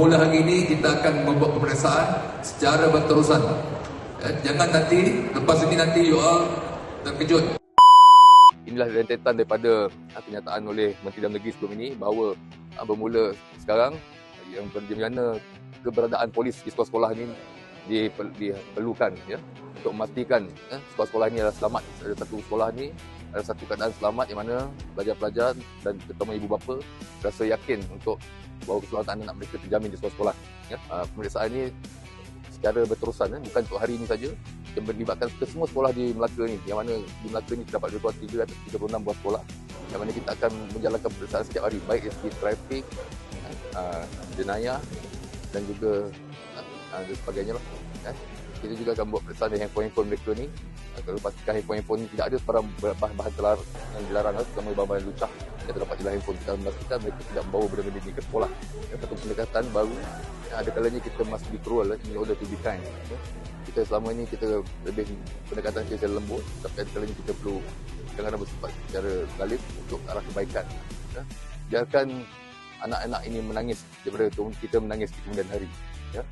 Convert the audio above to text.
bermula hari ini kita akan membuat pemeriksaan secara berterusan. Ya, jangan nanti lepas ini nanti you all terkejut. inilah rentetan daripada uh, kenyataan oleh Menteri Dalam Negeri sebelum ini bahawa uh, bermula sekarang yang di mana keberadaan polis di sekolah-sekolah ini diper- diperlukan ya untuk memastikan ya, sekolah-sekolah ini adalah selamat. Ada satu sekolah ini ada satu keadaan selamat di mana pelajar-pelajar dan terutama ibu bapa rasa yakin untuk bahawa keselamatan anak mereka terjamin di sekolah-sekolah. Ya. Uh, pemeriksaan ini secara berterusan ya, bukan untuk hari ini saja yang melibatkan ke semua sekolah di Melaka ni yang mana di Melaka ni terdapat lebih kurang 3 atau 36 buah sekolah yang mana kita akan menjalankan pemeriksaan setiap hari baik dari segi trafik uh, jenayah dan juga uh, dan sebagainya lah kan. kita juga akan buat pemeriksaan dari handphone-handphone mereka ni uh, kalau pastikan handphone-handphone ni tidak ada sebarang bahan-bahan terlarang yang dilarang lah, terutama bahan-bahan lucah yang terdapat dalam handphone kita memastikan mereka tidak membawa benda-benda ini ke sekolah ya, satu pendekatan baru yang ada kalanya kita must be cruel lah, in order to be kind ya. kita selama ni kita lebih pendekatan kita secara lembut tapi ada kalanya kita perlu kadang-kadang bersifat secara zalim untuk arah kebaikan ya. biarkan anak-anak ini menangis daripada kita menangis di kemudian hari ya.